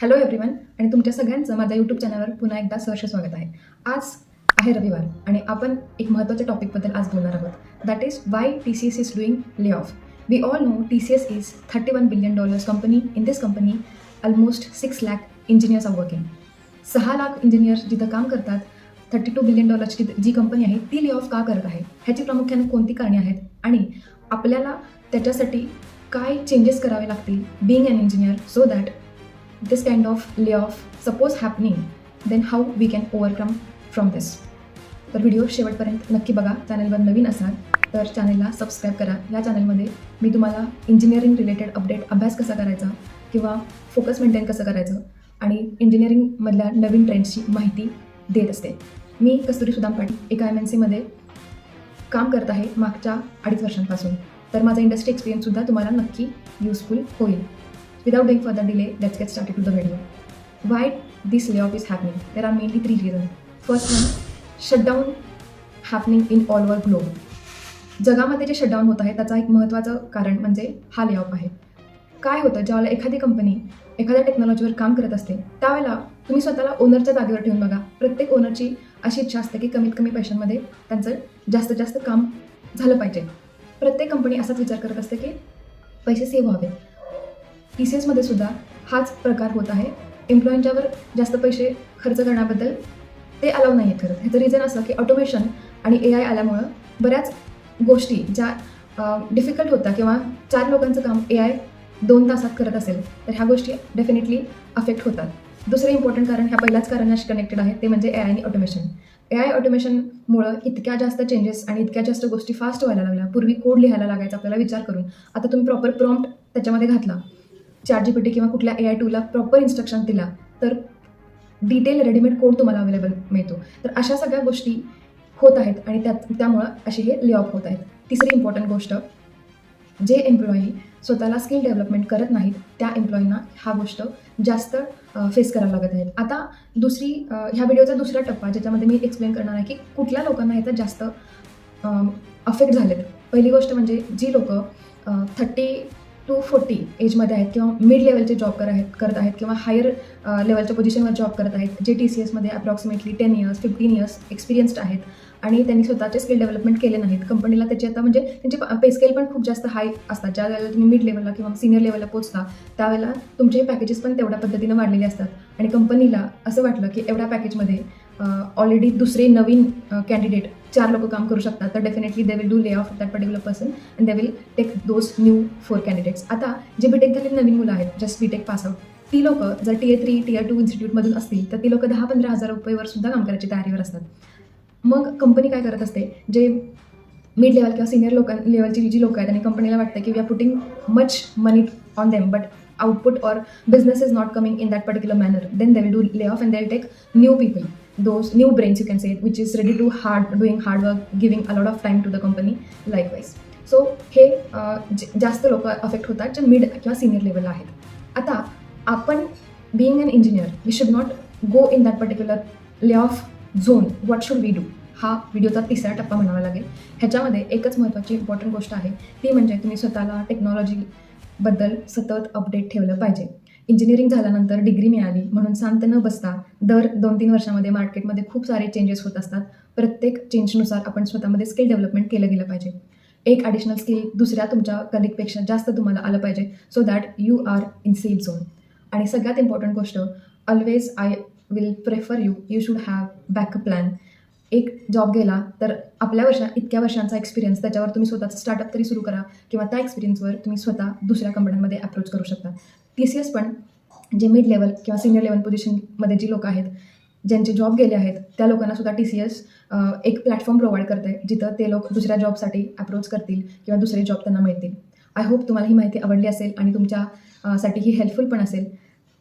Hello everyone आणि तुमच्या सगळ्यांचं माझ्या यूट्यूब चॅनलवर पुन्हा एकदा सहर्ष स्वागत आहे. आज आहे रविवार आणि आपण एक महत्त्वाच्या टॉपिकबद्दल आज बोलणार आहोत. That is why T C S is doing lay off we all know T C S is thirty one billion dollars company in this company almost six lakh engineers are working सहा lakh engineers जिथं काम करतात thirty two billion डॉलर्सची जी कंपनी आहे ती lay off का करत आहे? ह्याची प्रामुख्याने कोणती कारणे आहेत? आणि आपल्याला त्याच्यासाठी काय चेंजेस करावे लागतील being an engineer so that this kind of layoff suppose happening then how we can overcome from this? तर व्हिडिओ शेवटपर्यंत नक्की बघा. चॅनलवर नवीन असाल तर चॅनलला सबस्क्राईब करा. या चॅनलमध्ये मी तुम्हाला इंजिनिअरिंग रिलेटेड अपडेट अभ्यास कसा करायचा किंवा फोकस मेंटेन कसं करायचं आणि इंजिनिअरिंगमधल्या नवीन ट्रेंड्सची माहिती देत असते. मी कस्तुरी सुदाम पाटील एका एम एन सीमध्ये काम करत आहे मागच्या अडीच वर्षांपासून. तर माझा इंडस्ट्री एक्सपिरियन्ससुद्धा तुम्हाला नक्की युजफुल होईल. Without doing further delay, let's get started with the video. Why this layoff is happening? There are mainly three reasons. First one, shutdown happening in all over globe. जगामध्ये जे शटडाऊन होत आहे त्याचा एक महत्त्वाचं कारण म्हणजे हा लेऑफ आहे काय होतं ज्यावेळेला एखादी कंपनी एखाद्या टेक्नॉलॉजीवर काम करत असते त्यावेळेला तुम्ही स्वतःला ओनरच्या जागेवर ठेवून बघा प्रत्येक ओनरची अशी इच्छा असते की कमीत कमी पैशांमध्ये त्यांचं जास्तीत जास्त काम झालं पाहिजे प्रत्येक कंपनी असाच विचार करत असते की पैसे सेव्ह व्हावेत टी सी एसमध्ये सुद्धा हाच प्रकार होत आहे. एम्प्लॉईंच्यावर जास्त पैसे खर्च करण्याबद्दल ते अलाव नाही आहेत खरं. ह्याचं रिझन असं की ऑटोमेशन आणि ए आय आल्यामुळं बऱ्याच गोष्टी ज्या डिफिकल्ट होत्या किंवा चार लोकांचं काम ए आय दोन तासात करत असेल तर ह्या गोष्टी डेफिनेटली अफेक्ट होतात. दुसरं इम्पॉर्टंट कारण ह्या पहिल्याच कारणाशी कनेक्टेड आहे ते म्हणजे ए आय आणि ऑटोमेशन ए आय ऑटोमेशनमुळं इतक्या जास्त चेंजेस आणि इतक्या जास्त गोष्टी फास्ट व्हायला लागल्या. पूर्वी कोड लिहायला लागायचा आपल्याला विचार करून. आता तुम्ही प्रॉपर प्रॉम्प्ट त्याच्यामध्ये घातला. चॅट जी पी टी किंवा कुठल्या ए आय टूला प्रॉपर इन्स्ट्रक्शन दिला तर डिटेल रेडीमेड कोड तुम्हाला अवेलेबल मिळतो. तर अशा सगळ्या गोष्टी होत आहेत आणि त्यात त्यामुळं असे हे ले ऑफ होत आहेत. तिसरी इम्पॉर्टंट गोष्ट जे एम्प्लॉई स्वतःला स्किल डेव्हलपमेंट करत नाहीत त्या एम्प्लॉईंना हा गोष्ट जास्त फेस करायला लागत आहेत. आता दुसरी ह्या व्हिडिओचा दुसरा टप्पा ज्याच्यामध्ये मी एक्सप्लेन करणार आहे की कुठल्या लोकांना ह्याचा जास्त अफेक्ट झालेत. पहिली गोष्ट म्हणजे जी लोक थर्टी टू फोर्टी एजमध्ये आहेत किंवा मिड लेवलचे जॉब कर आहेत करत आहेत किंवा हायर लेवलच्या पोझिशनवर जॉब करत आहेत. जे टी सी एसमध्ये approximately ten years fifteen years experienced आहेत. आणि त्यांनी स्वतःचे स्किल डेव्हलपमेंट केले नाहीत. कंपनीला त्याची आता म्हणजे त्यांचे पे स्केल पण खूप जास्त हाय असतात. ज्या वेळेला तुम्ही मिड लेवलला किंवा सिनियर लेवलला पोहोचता त्यावेळेला तुमचे पॅकेजेस पण तेवढ्या पद्धतीनं वाढलेले असतात. आणि कंपनीला असं वाटलं की एवढ्या पॅकेजमध्ये ऑलरेडी दुसरे नवीन कॅन्डिडेट चार लोक काम करू शकतात. तर definitely they will do lay off that particular person and they will take those new four candidates आता जे बीटेक झालेली नवीन मुलं आहेत जस्ट बीटेक पास आउट ती लोक जर tier three tier two इन्स्टिट्यूटमधून असतील तर ती लोक दहा पंधरा हजार रुपयेवर सुद्धा काम करायची तयारीवर असतात. मग कंपनी काय करत असते? जे मिड लेवल किंवा सिनियर लोक लेवलची जी लोक आहेत आणि कंपनीला वाटतं की we are putting much money on them but output or business is not coming in that particular manner then they will do lay off and they will take new people those new brains you can say which is ready to hard doing hard work giving a lot of time to the company like so हे जास्त लोक affect होतात जे mid किंवा senior लेवलला आहेत. आता आपण being an engineer we should not go in that particular lay off zone what should we do हा व्हिडिओचा तिसरा टप्पा म्हणावा लागेल. ह्याच्यामध्ये एकच महत्त्वाची इम्पॉर्टंट गोष्ट आहे. ती म्हणजे तुम्ही स्वतःला टेक्नॉलॉजीबद्दल सतत अपडेट ठेवलं पाहिजे. इंजिनिअरिंग झाल्यानंतर डिग्री मिळाली. म्हणून शांत न बसता दर दोन तीन वर्षामध्ये मार्केटमध्ये खूप सारे चेंजेस होत असतात. प्रत्येक चेंजनुसार आपण स्वतःमध्ये स्किल डेव्हलपमेंट केलं गेलं पाहिजे. एक ॲडिशनल स्किल दुसऱ्या तुमच्या कलिकपेक्षा जास्त तुम्हाला आलं पाहिजे. So that you are in safe zone आणि सगळ्यात इम्पॉर्टंट गोष्ट always I will prefer you you should have backup plan एक जॉब गेला तर आपल्या वर्षा इतक्या वर्षांचा एक्सपिरियन्स त्याच्यावर तुम्ही स्वतःचं स्टार्टअप तरी सुरू करा किंवा त्या एक्सपिरियन्सवर तुम्ही स्वतः दुसऱ्या कंपन्यांमध्ये अप्रोच करू शकता. टी सी एस पण जे मिड लेवल किंवा सिनियर लेवल पोझिशनमध्ये जी लोक आहेत ज्यांचे जॉब गेले आहेत त्या लोकांना सुद्धा टी सी एस एक प्लॅटफॉर्म प्रोव्हाइड करते जिथं ते लोक दुसऱ्या जॉबसाठी अप्रोच करतील किंवा दुसरे जॉब त्यांना मिळतील. आय होप तुम्हाला ही माहिती आवडली असेल आणि तुमच्या साठी ही हेल्पफुल पण असेल.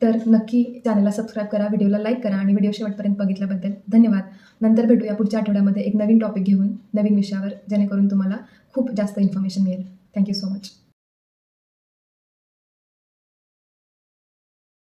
तर नक्की चॅनलला सबस्क्राईब करा व्हिडिओला लाईक करा आणि व्हिडिओ शेवटपर्यंत बघितल्याबद्दल धन्यवाद. नंतर भेटूया पुढच्या आठवड्यामध्ये एक नवीन टॉपिक घेऊन नवीन विषयावर जेणेकरून तुम्हाला खूप जास्त इन्फॉर्मेशन मिळेल. Thank you so much